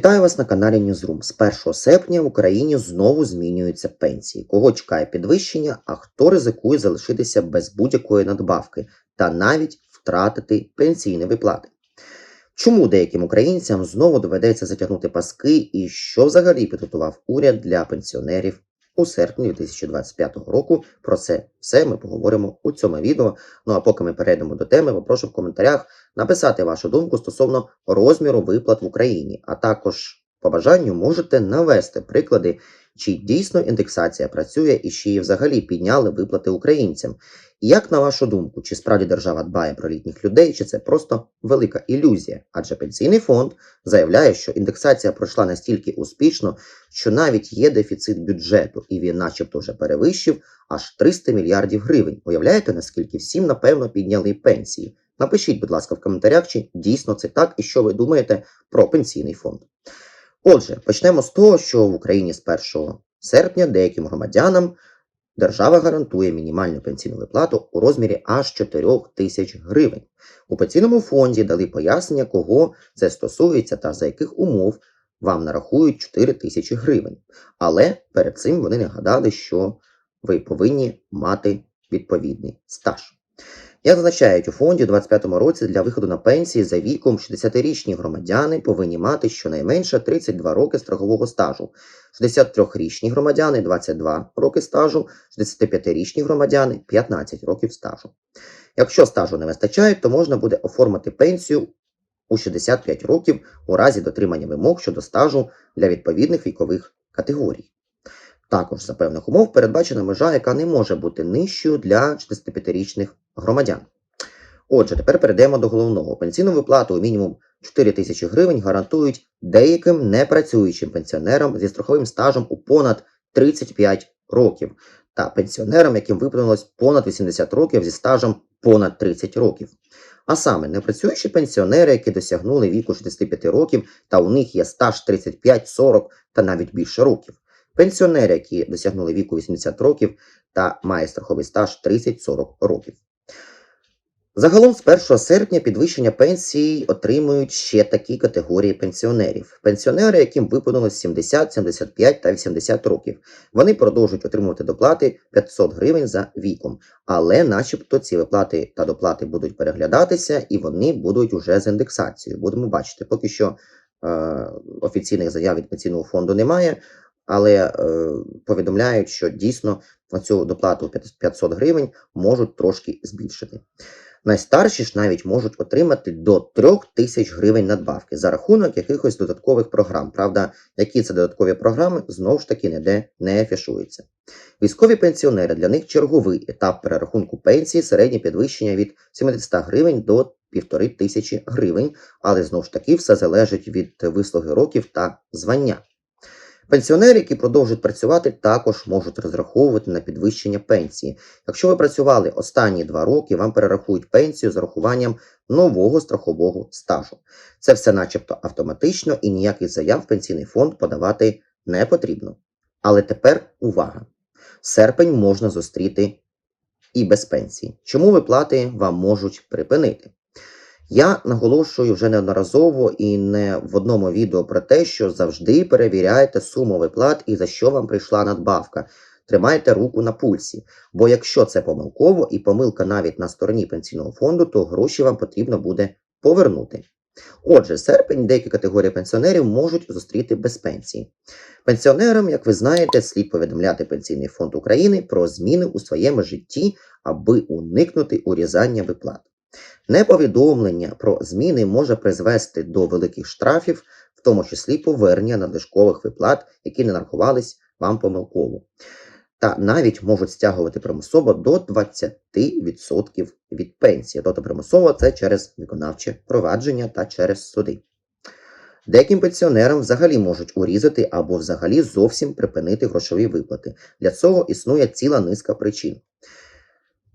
Вітаю вас на каналі Newsroom. З 1 серпня в Україні знову змінюються пенсії. Кого чекає підвищення, а хто ризикує залишитися без будь-якої надбавки та навіть втратити пенсійні виплати. Чому деяким українцям знову доведеться затягнути паски і що взагалі підготував уряд для пенсіонерів у серпні 2025 року? Про це все ми поговоримо у цьому відео. Ну а поки ми перейдемо до теми, попрошу в коментарях написати вашу думку стосовно розміру виплат в Україні, а також по бажанню можете навести приклади, чи дійсно індексація працює і чи взагалі підняли виплати українцям. Як на вашу думку, чи справді держава дбає про літніх людей, чи це просто велика ілюзія? Адже пенсійний фонд заявляє, що індексація пройшла настільки успішно, що навіть є дефіцит бюджету, і він, начебто, вже перевищив аж 300 мільярдів гривень. Уявляєте, наскільки всім напевно підняли пенсії? Напишіть, будь ласка, в коментарях, чи дійсно це так і що ви думаєте про пенсійний фонд. Отже, почнемо з того, що в Україні з 1 серпня деяким громадянам держава гарантує мінімальну пенсійну виплату у розмірі аж 4 тисяч гривень. У пенсійному фонді дали пояснення, кого це стосується та за яких умов вам нарахують 4 тисячі гривень. Але перед цим вони нагадали, що ви повинні мати відповідний стаж. Як зазначають у фонді у 2025 році для виходу на пенсії за віком 60-річні громадяни повинні мати щонайменше 32 роки страхового стажу, 63-річні громадяни 22 роки стажу, 65-річні громадяни 15 років стажу. Якщо стажу не вистачає, то можна буде оформити пенсію у 65 років у разі дотримання вимог щодо стажу для відповідних вікових категорій. Також за певних умов передбачена межа, яка не може бути нижчою для 65-річних громадян. Отже, тепер перейдемо до головного. Пенсійну виплату у мінімум 4 тисячі гривень гарантують деяким непрацюючим пенсіонерам зі страховим стажем у понад 35 років та пенсіонерам, яким виповнилось понад 80 років зі стажем понад 30 років. А саме непрацюючі пенсіонери, які досягнули віку 65 років, та у них є стаж 35, 40 та навіть більше років. Пенсіонери, які досягнули віку 80 років та має страховий стаж 30-40 років. Загалом з 1 серпня підвищення пенсій отримують ще такі категорії пенсіонерів. Пенсіонери, яким виповнилось 70, 75 та 80 років. Вони продовжують отримувати доплати 500 гривень за віком, але начебто ці виплати та доплати будуть переглядатися і вони будуть уже з індексацією. Будемо бачити, поки що е, офіційних заяв від пенсійного фонду немає але е, повідомляють, що дійсно цю доплату 500 гривень можуть трошки збільшити. Найстарші ж навіть можуть отримати до 3 тисяч гривень надбавки за рахунок якихось додаткових програм. Правда, які це додаткові програми знову ж таки ніде не афішуються. Військові пенсіонери для них черговий етап перерахунку пенсії, середнє підвищення від 70 гривень до півтори тисячі гривень, але знову ж таки все залежить від вислуги років та звання. Пенсіонери, які продовжують працювати, також можуть розраховувати на підвищення пенсії. Якщо ви працювали останні два роки, вам перерахують пенсію з рахуванням нового страхового стажу. Це все, начебто, автоматично і ніяких заяв в пенсійний фонд подавати не потрібно. Але тепер увага! Серпень можна зустріти і без пенсії. Чому виплати вам можуть припинити? Я наголошую вже неодноразово і не в одному відео про те, що завжди перевіряйте суму виплат і за що вам прийшла надбавка. Тримайте руку на пульсі, бо якщо це помилково і помилка навіть на стороні пенсійного фонду, то гроші вам потрібно буде повернути. Отже, серпень деякі категорії пенсіонерів можуть зустріти без пенсії. Пенсіонерам, як ви знаєте, слід повідомляти Пенсійний фонд України про зміни у своєму житті, аби уникнути урізання виплат. Неповідомлення про зміни може призвести до великих штрафів, в тому числі повернення надлишкових виплат, які не нарахувались вам помилково. Та навіть можуть стягувати примусово до 20% від пенсії. Тобто примусово це через виконавче провадження та через суди. Деяким пенсіонерам взагалі можуть урізати або взагалі зовсім припинити грошові виплати. Для цього існує ціла низка причин.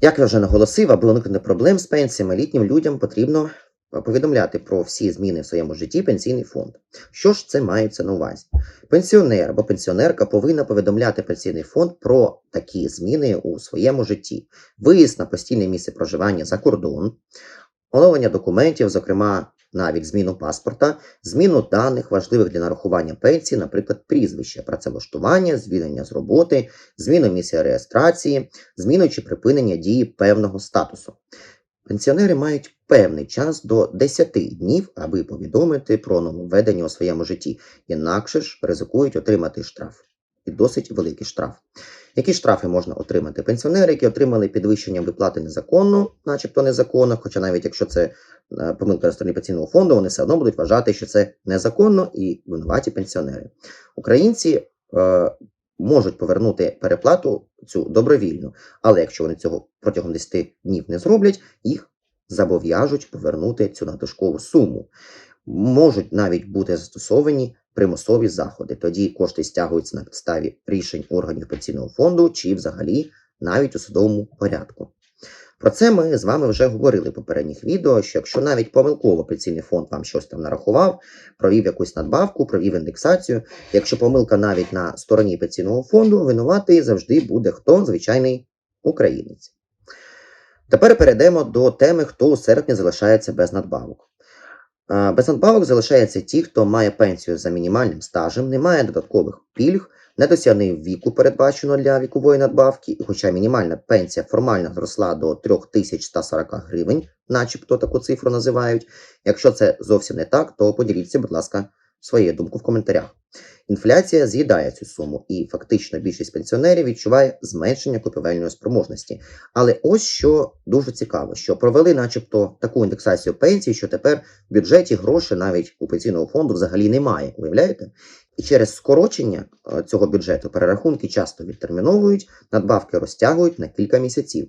Як я вже наголосив, аби уникнути проблем з пенсіями, літнім людям потрібно повідомляти про всі зміни в своєму житті пенсійний фонд. Що ж це мається на увазі? Пенсіонер або пенсіонерка повинна повідомляти пенсійний фонд про такі зміни у своєму житті, виїзд на постійне місце проживання за кордон, оновлення документів, зокрема навіть зміну паспорта, зміну даних важливих для нарахування пенсії, наприклад, прізвище, працевлаштування, звільнення з роботи, зміну місця реєстрації, зміну чи припинення дії певного статусу. Пенсіонери мають певний час до 10 днів, аби повідомити про нововведення у своєму житті, інакше ж ризикують отримати штраф. І досить великий штраф. Які штрафи можна отримати? Пенсіонери, які отримали підвищення виплати незаконно, начебто незаконно, хоча навіть якщо це е, помилка на стороні пенсійного фонду, вони все одно будуть вважати, що це незаконно і винуваті пенсіонери. Українці е, можуть повернути переплату цю добровільно, але якщо вони цього протягом 10 днів не зроблять, їх зобов'яжуть повернути цю надлишкову суму. Можуть навіть бути застосовані примусові заходи. Тоді кошти стягуються на підставі рішень органів пенсійного фонду чи взагалі навіть у судовому порядку. Про це ми з вами вже говорили в попередніх відео, що якщо навіть помилково пенсійний фонд вам щось там нарахував, провів якусь надбавку, провів індексацію, якщо помилка навіть на стороні пенсійного фонду, винуватий завжди буде хто звичайний українець. Тепер перейдемо до теми, хто у серпні залишається без надбавок. Без надбавок залишаються ті, хто має пенсію за мінімальним стажем, не має додаткових пільг, не досягнув віку, передбаченого для вікової надбавки, і хоча мінімальна пенсія формально зросла до 3140 гривень, начебто таку цифру називають. Якщо це зовсім не так, то поділіться, будь ласка, своєю думкою в коментарях. Інфляція з'їдає цю суму, і фактично більшість пенсіонерів відчуває зменшення купівельної спроможності. Але ось що дуже цікаво, що провели, начебто, таку індексацію пенсії, що тепер в бюджеті грошей навіть у пенсійного фонду взагалі немає. Уявляєте? І через скорочення е, цього бюджету перерахунки часто відтерміновують, надбавки розтягують на кілька місяців.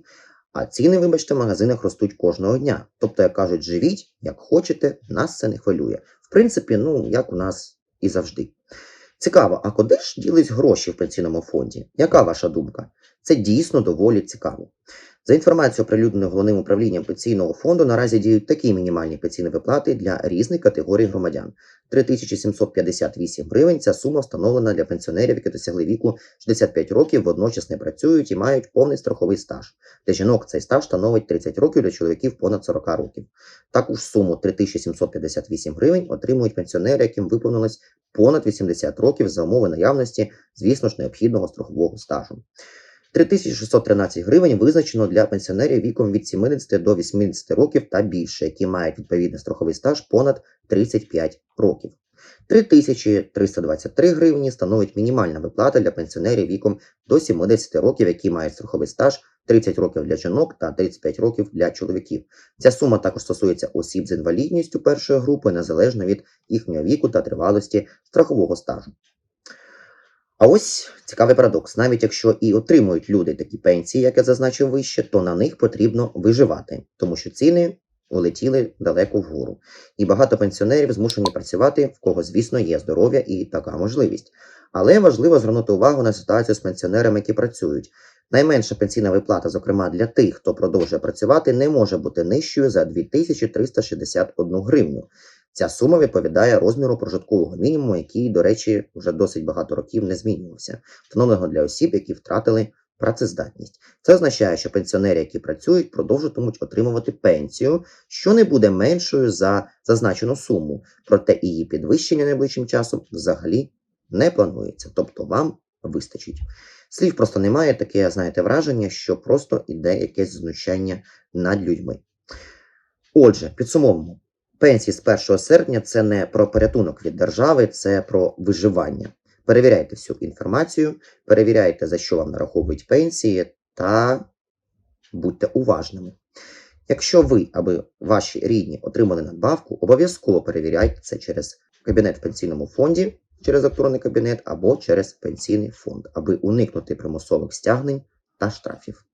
А ціни, вибачте, в магазинах ростуть кожного дня. Тобто, як кажуть, живіть, як хочете, нас це не хвилює. В принципі, ну як у нас і завжди. Цікаво, а куди ж ділись гроші в пенсійному фонді? Яка ваша думка? Це дійсно доволі цікаво. За інформацією, оприлюдненою головним управлінням пенсійного фонду, наразі діють такі мінімальні пенсійні виплати для різних категорій громадян. 3758 гривень ця сума встановлена для пенсіонерів, які досягли віку 65 років, водночас не працюють і мають повний страховий стаж. Для жінок цей стаж становить 30 років, для чоловіків понад 40 років. Таку ж суму 3758 гривень отримують пенсіонери, яким виповнилось понад 80 років за умови наявності, звісно ж, необхідного страхового стажу. 3613 гривень визначено для пенсіонерів віком від 70 до 80 років та більше, які мають відповідний страховий стаж понад 35 років. 3323 гривні становить мінімальна виплата для пенсіонерів віком до 70 років, які мають страховий стаж 30 років для жінок та 35 років для чоловіків. Ця сума також стосується осіб з інвалідністю першої групи, незалежно від їхнього віку та тривалості страхового стажу. А ось цікавий парадокс. Навіть якщо і отримують люди такі пенсії, як я зазначив вище, то на них потрібно виживати, тому що ціни улетіли далеко вгору. І багато пенсіонерів змушені працювати, в кого, звісно, є здоров'я і така можливість. Але важливо звернути увагу на ситуацію з пенсіонерами, які працюють. Найменша пенсійна виплата, зокрема для тих, хто продовжує працювати, не може бути нижчою за 2361 гривню. Ця сума відповідає розміру прожиткового мінімуму, який, до речі, вже досить багато років не змінювався, встановленого для осіб, які втратили працездатність. Це означає, що пенсіонери, які працюють, продовжуватимуть отримувати пенсію, що не буде меншою за зазначену суму, проте її підвищення найближчим часом взагалі не планується, тобто вам вистачить. Слів просто немає, таке, знаєте, враження, що просто іде якесь знущання над людьми. Отже, підсумовуємо. Пенсії з 1 серпня це не про порятунок від держави, це про виживання. Перевіряйте всю інформацію, перевіряйте, за що вам нараховують пенсії, та будьте уважними. Якщо ви аби ваші рідні отримали надбавку, обов'язково перевіряйте це через кабінет в пенсійному фонді, через електронний кабінет або через пенсійний фонд, аби уникнути примусових стягнень та штрафів.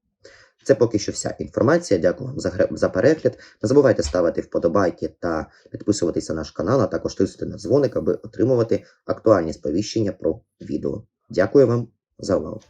Це поки що вся інформація. Дякую вам за, за перегляд. Не забувайте ставити вподобайки та підписуватися на наш канал, а також тиснути на дзвоник, аби отримувати актуальні сповіщення про відео. Дякую вам за увагу.